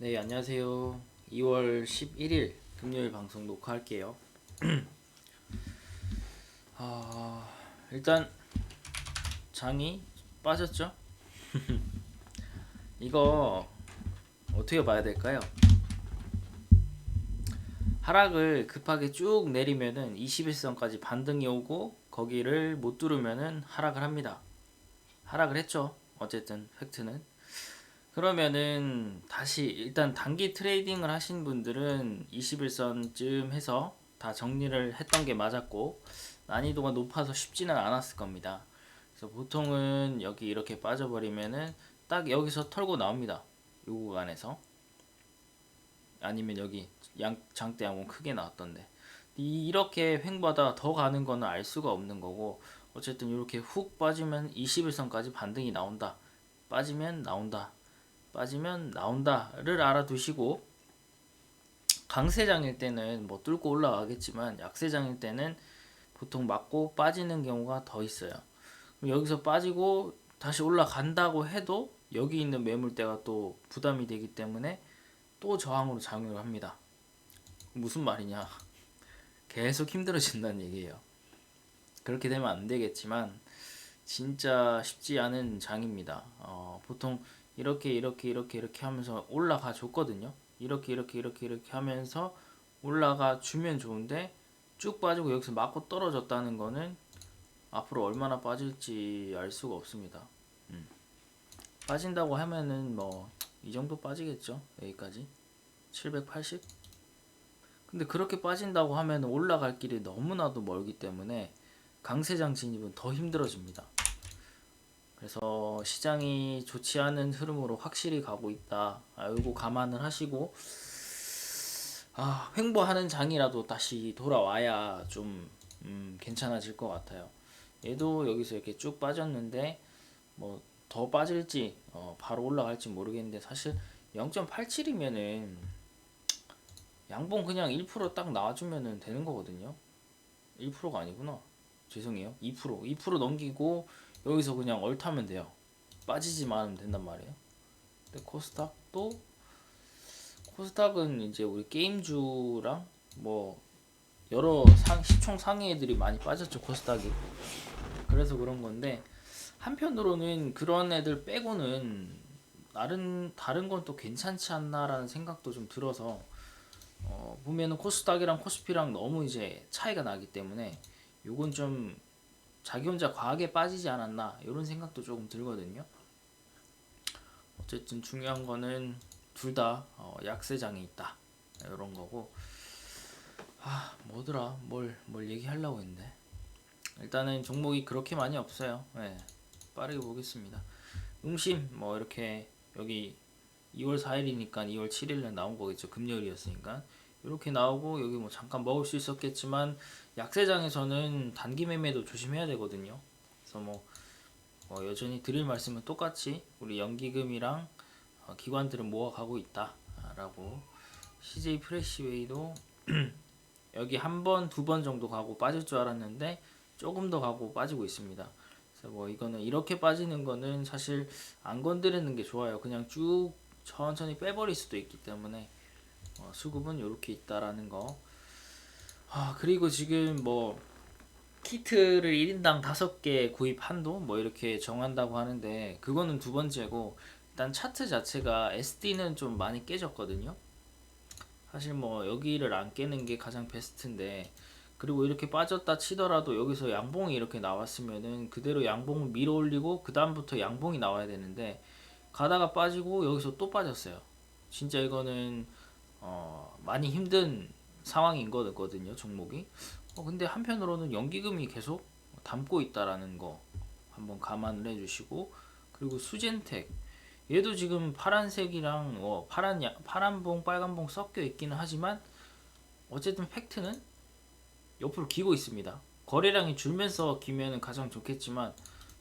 네, 안녕하세요. 2월 11일 금요일 방송 녹화할게요. 아, 일단 장이 빠졌죠? 이거 어떻게 봐야 될까요? 하락을 급하게 쭉 내리면은 21선까지 반등이 오고 거기를 못 뚫으면은 하락을 합니다. 하락을 했죠. 어쨌든 팩트는 그러면은 다시 일단 단기 트레이딩을 하신 분들은 21선쯤 해서 다 정리를 했던 게 맞았고 난이도가 높아서 쉽지는 않았을 겁니다. 그래서 보통은 여기 이렇게 빠져버리면은 딱 여기서 털고 나옵니다. 요 구간에서 아니면 여기 양 장대 양봉 크게 나왔던데 이- 이렇게 횡보하다 더 가는 거는 알 수가 없는 거고 어쨌든 이렇게 훅 빠지면 21선까지 반등이 나온다. 빠지면 나온다. 빠지면 나온다를 알아두시고 강세장일 때는 뭐 뚫고 올라가겠지만 약세장일 때는 보통 맞고 빠지는 경우가 더 있어요. 여기서 빠지고 다시 올라간다고 해도 여기 있는 매물대가 또 부담이 되기 때문에 또 저항으로 작용을 합니다. 무슨 말이냐? 계속 힘들어진다는 얘기예요. 그렇게 되면 안 되겠지만 진짜 쉽지 않은 장입니다. 어, 보통 이렇게 이렇게 이렇게 이렇게 하면서 올라가 줬거든요. 이렇게 이렇게 이렇게 이렇게 하면서 올라가 주면 좋은데 쭉 빠지고 여기서 맞고 떨어졌다는 거는 앞으로 얼마나 빠질지 알 수가 없습니다. 음. 빠진다고 하면은 뭐 이 정도 빠지겠죠. 여기까지 780. 근데 그렇게 빠진다고 하면 올라갈 길이 너무나도 멀기 때문에 강세장 진입은 더 힘들어집니다. 그래서 시장이 좋지 않은 흐름으로 확실히 가고 있다. 아, 요거 감안을 하시고 아, 횡보하는 장이라도 다시 돌아와야 좀 음, 괜찮아질 것 같아요. 얘도 여기서 이렇게 쭉 빠졌는데 뭐 더 빠질지 어, 바로 올라갈지 모르겠는데 사실 0.87이면은 양봉 그냥 1%딱 나와주면은 되는 거거든요. 1%가 아니구나. 죄송해요. 2% 2% 넘기고 여기서 그냥 얼타면 돼요. 빠지지만 하면 된단 말이에요. 근데 코스닥도 코스닥은 이제 우리 게임주랑 뭐 여러 상, 시총 상위 애들이 많이 빠졌죠 코스닥이. 그래서 그런 건데 한편으로는 그런 애들 빼고는 다른 다른 건 또 괜찮지 않나라는 생각도 좀 들어서 어, 보면은 코스닥이랑 코스피랑 너무 이제 차이가 나기 때문에 요건 좀 자기 혼자 과하게 빠지지 않았나 이런 생각도 조금 들거든요. 어쨌든 중요한 거는 둘다 어, 약세장에 있다 이런 거고 아 뭐더라 뭘 뭘 얘기하려고 했는데 일단은 종목이 그렇게 많이 없어요. 네, 빠르게 보겠습니다. 음심 뭐 이렇게 여기 2월 4일이니까 2월 7일에 나온 거겠죠. 금요일이었으니까 이렇게 나오고 여기 뭐 잠깐 먹을 수 있었겠지만 약세장에서는 단기 매매도 조심해야 되거든요. 그래서 뭐, 뭐 여전히 드릴 말씀은 똑같이 우리 연기금이랑 어, 기관들은 모아가고 있다라고 CJ 프레시웨이도 여기 한 번, 두 번 정도 가고 빠질 줄 알았는데 조금 더 가고 빠지고 있습니다. 그래서 뭐 이거는 이렇게 빠지는 거는 사실 안 건드리는 게 좋아요. 그냥 쭉 천천히 빼버릴 수도 있기 때문에 어, 수급은 이렇게 있다라는 거. 아 그리고 지금 뭐 키트를 1인당 5개 구입 한도 뭐 이렇게 정한다고 하는데 그거는 두 번째고 일단 차트 자체가 SD는 좀 많이 깨졌거든요. 사실 뭐 여기를 안 깨는 게 가장 베스트인데 그리고 이렇게 빠졌다 치더라도 여기서 양봉이 이렇게 나왔으면은 그대로 양봉을 밀어 올리고 그 다음부터 양봉이 나와야 되는데 가다가 빠지고 여기서 또 빠졌어요. 진짜 이거는 어 많이 힘든 상황인 거거든요 종목이. 어 근데 한편으로는 연기금이 계속 담고 있다라는 거 한번 감안을 해주시고 그리고 수젠텍 얘도 지금 파란색이랑 어 파란 야, 파란봉 빨간봉 섞여 있기는 하지만 어쨌든 팩트는 옆으로 기고 있습니다. 거래량이 줄면서 기면은 가장 좋겠지만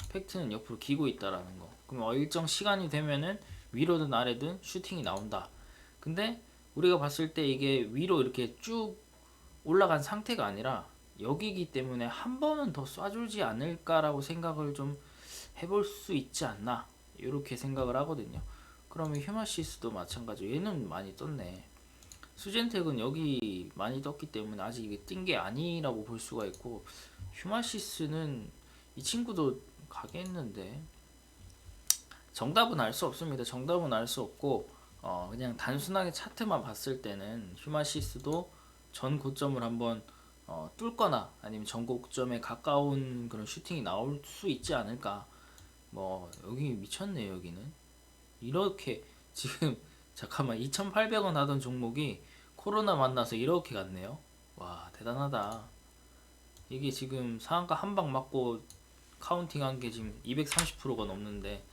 팩트는 옆으로 기고 있다라는 거. 그럼 어, 일정 시간이 되면은 위로든 아래든 슈팅이 나온다. 근데 우리가 봤을 때 이게 위로 이렇게 쭉 올라간 상태가 아니라 여기기 때문에 한 번은 더 쏴주지 않을까라고 생각을 좀 해볼 수 있지 않나 이렇게 생각을 하거든요. 그러면 휴마시스도 마찬가지로 얘는 많이 떴네. 수젠텍은 여기 많이 떴기 때문에 아직 이게 뛴 게 아니라고 볼 수가 있고 휴마시스는 이 친구도 가겠는데 정답은 알 수 없습니다. 정답은 알 수 없고 어 그냥 단순하게 차트만 봤을 때는 휴마시스도 전 고점을 한번 어 뚫거나 아니면 전 고점에 가까운 그런 슈팅이 나올 수 있지 않을까. 뭐 여기 미쳤네 여기는 이렇게 지금 잠깐만 2,800원 하던 종목이 코로나 만나서 이렇게 갔네요. 와 대단하다. 이게 지금 상한가 한 방 맞고 카운팅한 게 지금 230%가 넘는데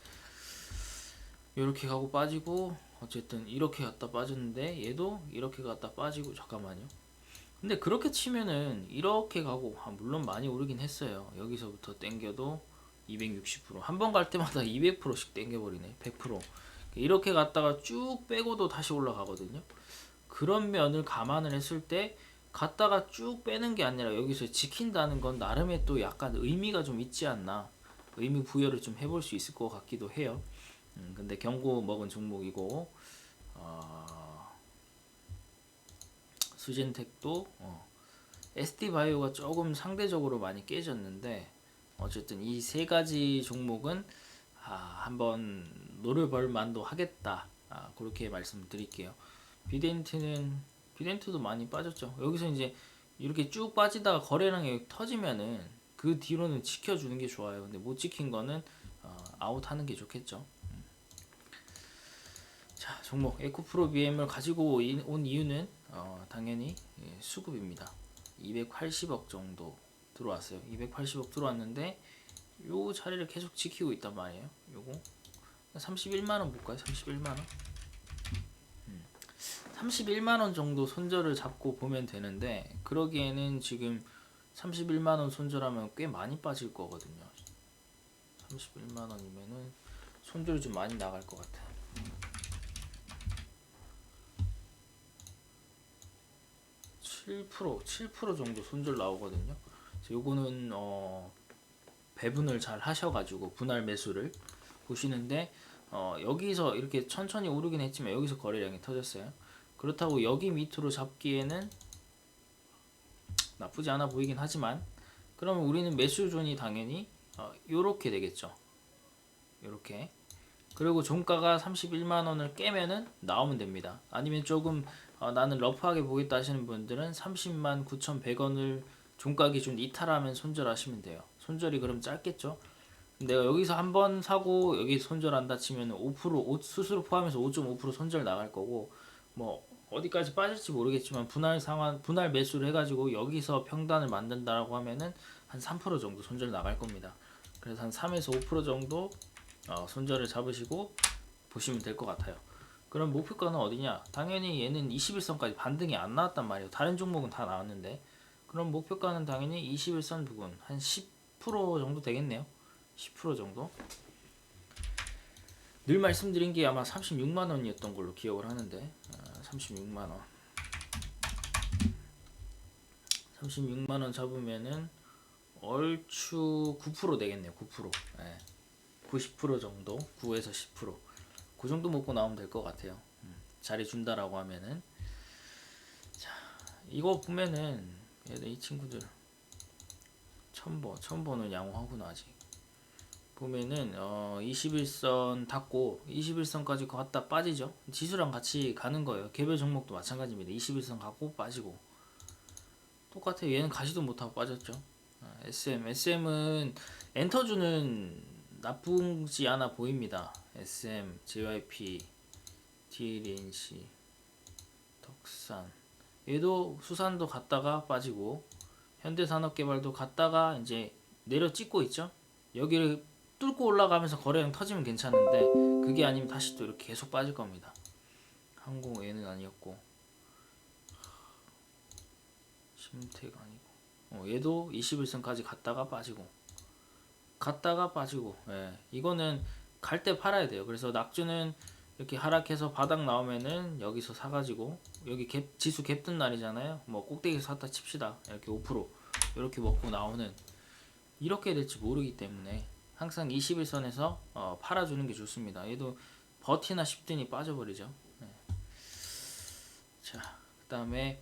이렇게 가고 빠지고 어쨌든 이렇게 갔다 빠졌는데 얘도 이렇게 갔다 빠지고 잠깐만요. 근데 그렇게 치면은 이렇게 가고 아, 물론 많이 오르긴 했어요. 여기서부터 땡겨도 260%한 번 갈 때마다 200%씩 땡겨버리네 100% 이렇게 갔다가 쭉 빼고도 다시 올라가거든요. 그런 면을 감안을 했을 때 갔다가 쭉 빼는 게 아니라 여기서 지킨다는 건 나름의 또 약간 의미가 좀 있지 않나 의미 부여를 좀 해볼 수 있을 것 같기도 해요. 음, 근데 경고 먹은 종목이고 어, 수젠텍도 어, SD 바이오가 조금 상대적으로 많이 깨졌는데 어쨌든 이 세 가지 종목은 아, 한번 노려볼 만도 하겠다. 아, 그렇게 말씀드릴게요. 비덴트는 비덴트도 많이 빠졌죠. 여기서 이제 이렇게 쭉 빠지다가 거래량이 터지면은 그 뒤로는 지켜주는 게 좋아요. 근데 못 지킨 거는 어, 아웃하는 게 좋겠죠. 음. 자 종목 에코프로 BM을 가지고 이- 온 이유는 어, 당연히 예, 수급입니다. 280억 정도 들어왔어요. 280억 들어왔는데 요 자리를 계속 지키고 있단 말이에요. 요거 31만 원 볼까요? 31만 원. 31만 원 정도 손절을 잡고 보면 되는데 그러기에는 지금 31만 원 손절하면 꽤 많이 빠질 거거든요. 31만 원이면은 손절이 좀 많이 나갈 것 같아 요. 칠 프로, 7% 정도 손절 나오거든요. 요거는 어 배분을 잘 하셔가지고 분할 매수를 보시는데 어 여기서 이렇게 천천히 오르긴 했지만 여기서 거래량이 터졌어요. 그렇다고 여기 밑으로 잡기에는 나쁘지 않아 보이긴 하지만 그러면 우리는 매수존이 당연히 어, 요렇게 되겠죠. 요렇게 그리고 종가가 31만 원을 깨면은 나오면 됩니다. 아니면 조금 어, 나는 러프하게 보겠다 하시는 분들은 30만 9,100원을 종가 기준 이탈하면 손절하시면 돼요. 손절이 그럼 짧겠죠? 내가 여기서 한 번 사고 여기 손절한다 치면 5% 수수료 포함해서 5.5% 손절 나갈 거고 뭐 어디까지 빠질지 모르겠지만 분할 상환 분할 매수를 해가지고 여기서 평단을 만든다라고 하면은 한 3% 정도 손절 나갈 겁니다. 그래서 한 3에서 5% 정도 어, 손절을 잡으시고 보시면 될 것 같아요. 그럼 목표가는 어디냐? 당연히 얘는 21선까지 반등이 안 나왔단 말이에요. 다른 종목은 다 나왔는데 그럼 목표가는 당연히 21선 부근 한 10% 정도 되겠네요. 10% 정도. 늘 말씀드린 게 아마 36만 원이었던 걸로 기억을 하는데 36만 원. 36만 원 잡으면은 얼추 9% 되겠네요. 9%. 예. 90% 정도, 9에서 10%. 그 정도 먹고 나오면 될 것 같아요. 음, 자리 준다라고 하면은 자, 이거 보면은 얘들 이 친구들 첨보, 첨보는 양호하구나 아직. 보면은 어 21선 닫고 21선까지 갔다 빠지죠. 지수랑 같이 가는 거예요. 개별 종목도 마찬가지입니다. 21선 가고 빠지고 똑같아요. 얘는 가지도 못하고 빠졌죠. 어, SM, SM은 엔터 주는 나쁘지 않아 보입니다. SM, JYP, DLNC, 덕산 얘도 수산도 갔다가 빠지고 현대산업개발도 갔다가 이제 내려 찍고 있죠. 여기를 뚫고 올라가면서 거래량 터지면 괜찮은데 그게 아니면 다시 또 이렇게 계속 빠질 겁니다. 항공 얘는 아니었고 심택 아니고 어, 얘도 21선까지 갔다가 빠지고 갔다가 빠지고 예, 이거는 갈 때 팔아야 돼요. 그래서 낙주는 이렇게 하락해서 바닥 나오면은 여기서 사가지고 여기 갭, 지수 갭 뜬 날이잖아요. 뭐 꼭대기에서 샀다 칩시다. 이렇게 5% 이렇게 먹고 나오는 이렇게 될지 모르기 때문에 항상 21선에서 어, 팔아주는 게 좋습니다. 얘도 버티나 싶더니 빠져버리죠. 네. 자, 그 다음에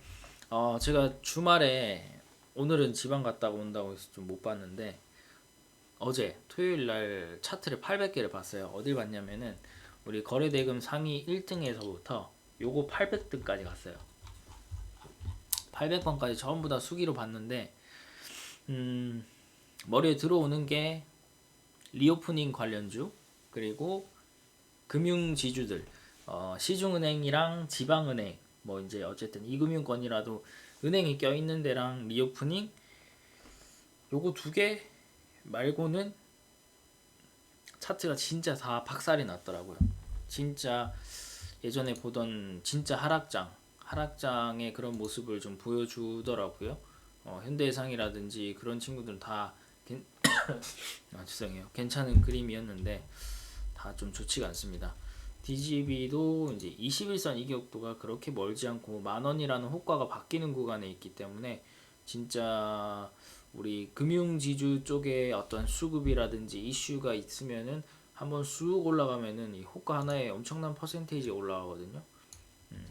어 제가 주말에 오늘은 지방 갔다 온다고 해서 좀 못 봤는데 어제 토요일 날 차트를 800개를 봤어요. 어딜 봤냐면은 우리 거래 대금 상위 1등에서부터 요거 800등까지 갔어요. 800번까지 전부 다 수기로 봤는데 음, 머리에 들어오는 게 리오프닝 관련주 그리고 금융 지주들 어, 시중은행이랑 지방은행 뭐 이제 어쨌든 이금융권이라도 은행이 껴 있는 데랑 리오프닝 요거 두개 말고는 차트가 진짜 다 박살이 났더라고요. 진짜 예전에 보던 진짜 하락장 하락장의 그런 모습을 좀 보여주더라고요. 어, 현대해상이라든지 그런 친구들은 다 괜... 아, 죄송해요. 괜찮은 그림이었는데 다 좀 좋지가 않습니다. DGB도 이제 21선 이격도가 그렇게 멀지 않고 만 원이라는 호가가 바뀌는 구간에 있기 때문에 진짜 우리 금융지주 쪽에 어떤 수급이라든지 이슈가 있으면은 한번 쑥 올라가면은 이 호가 하나에 엄청난 퍼센테이지 올라가거든요. 음.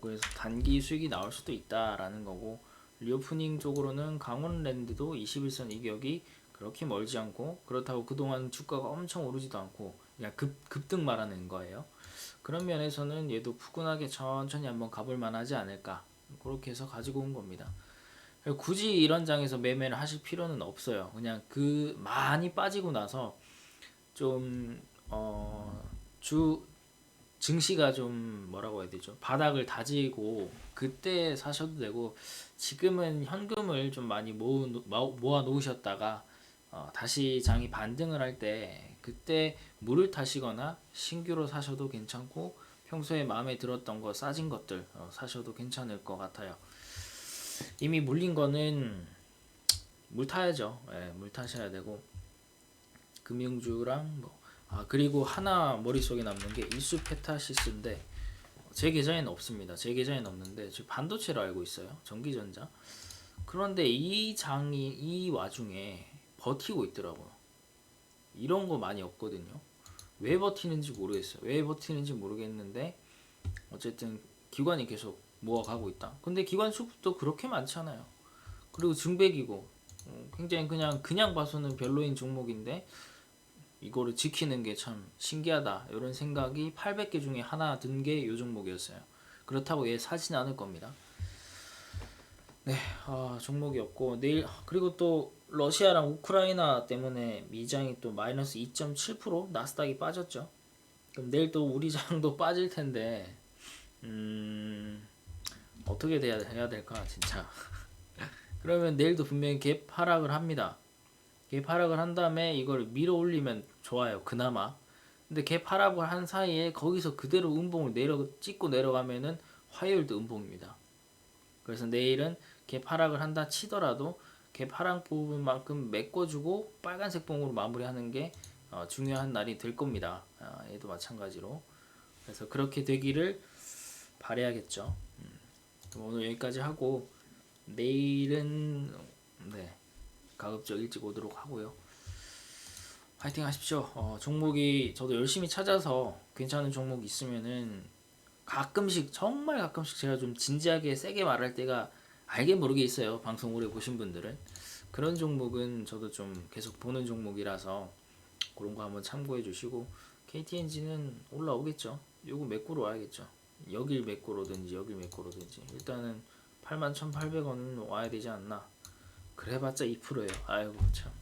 그래서 단기 수익이 나올 수도 있다라는 거고 리오프닝 쪽으로는 강원랜드도 21선 이격이 그렇게 멀지 않고 그렇다고 그동안 주가가 엄청 오르지도 않고 그냥 급, 급등 말하는 거예요. 그런 면에서는 얘도 푸근하게 천천히 한번 가볼 만하지 않을까 그렇게 해서 가지고 온 겁니다. 굳이 이런 장에서 매매를 하실 필요는 없어요. 그냥 그 많이 빠지고 나서 좀 어, 주 증시가 좀 뭐라고 해야 되죠? 바닥을 다지고 그때 사셔도 되고 지금은 현금을 좀 많이 모아 놓으셨다가 어, 다시 장이 반등을 할 때 그때 물을 타시거나 신규로 사셔도 괜찮고 평소에 마음에 들었던 거 싸진 것들 어, 사셔도 괜찮을 것 같아요. 이미 물린 거는 물 타야죠. 예, 물 타셔야 되고 금융주랑 뭐 아, 그리고 하나 머릿속에 남는 게 이수페타시스인데 제 계좌에는 없습니다. 제 계좌에는 없는데 저 반도체로 알고 있어요. 전기전자. 그런데 이 장이 이 와중에 버티고 있더라고요. 이런 거 많이 없거든요. 왜 버티는지 모르겠어요. 왜 버티는지 모르겠는데 어쨌든 기관이 계속 모아가고 있다. 근데 기관 수급도 그렇게 많지 않아요. 그리고 증백이고 어, 굉장히 그냥 그냥 봐서는 별로인 종목인데 이거를 지키는 게 참 신기하다 이런 생각이 800개 중에 하나 든 게 이 종목이었어요. 그렇다고 얘 사진 않을 겁니다. 네, 아, 종목이 없고 내일 그리고 또 러시아랑 우크라이나 때문에 미장이 또 마이너스 2.7% 나스닥이 빠졌죠. 그럼 내일 또 우리 장도 빠질 텐데 음, 어떻게 돼야 해야 될까 진짜. 그러면 내일도 분명히 갭 하락을 합니다. 갭 하락을 한 다음에 이걸 밀어 올리면 좋아요. 그나마. 근데 갭 하락을 한 사이에 거기서 그대로 음봉을 내려 찍고 내려가면은 화요일도 음봉입니다. 그래서 내일은 갭 하락을 한다 치더라도 갭 하락 부분만큼 메꿔주고 빨간색 봉으로 마무리하는 게 어, 중요한 날이 될 겁니다. 아, 얘도 마찬가지로. 그래서 그렇게 되기를 바래야겠죠. 음. 오늘 여기까지 하고 내일은 네 가급적 일찍 오도록 하고요. 파이팅 하십시오. 어, 종목이 저도 열심히 찾아서 괜찮은 종목 있으면은 가끔씩 정말 가끔씩 제가 좀 진지하게 세게 말할 때가 알게 모르게 있어요. 방송 오래 보신 분들은 그런 종목은 저도 좀 계속 보는 종목이라서 그런 거 한번 참고해 주시고 KTNG는 올라오겠죠. 요거 맥고로 와야겠죠. 여길 맥고로든지 여길 맥고로든지 일단은 81,800원은 와야 되지 않나. 그래봤자 2%예요. 아이고 참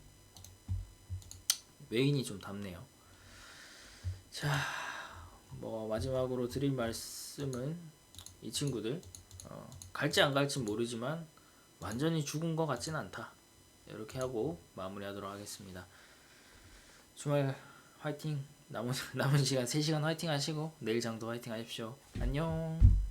외인이 좀 답네요. 자, 뭐 마지막으로 드릴 말씀은 이 친구들 어, 갈지 안 갈지 모르지만 완전히 죽은 것 같진 않다. 이렇게 하고 마무리하도록 하겠습니다. 주말 화이팅. 남은 남은 시간 3시간 화이팅 하시고 내일 장도 화이팅 하십시오. 안녕.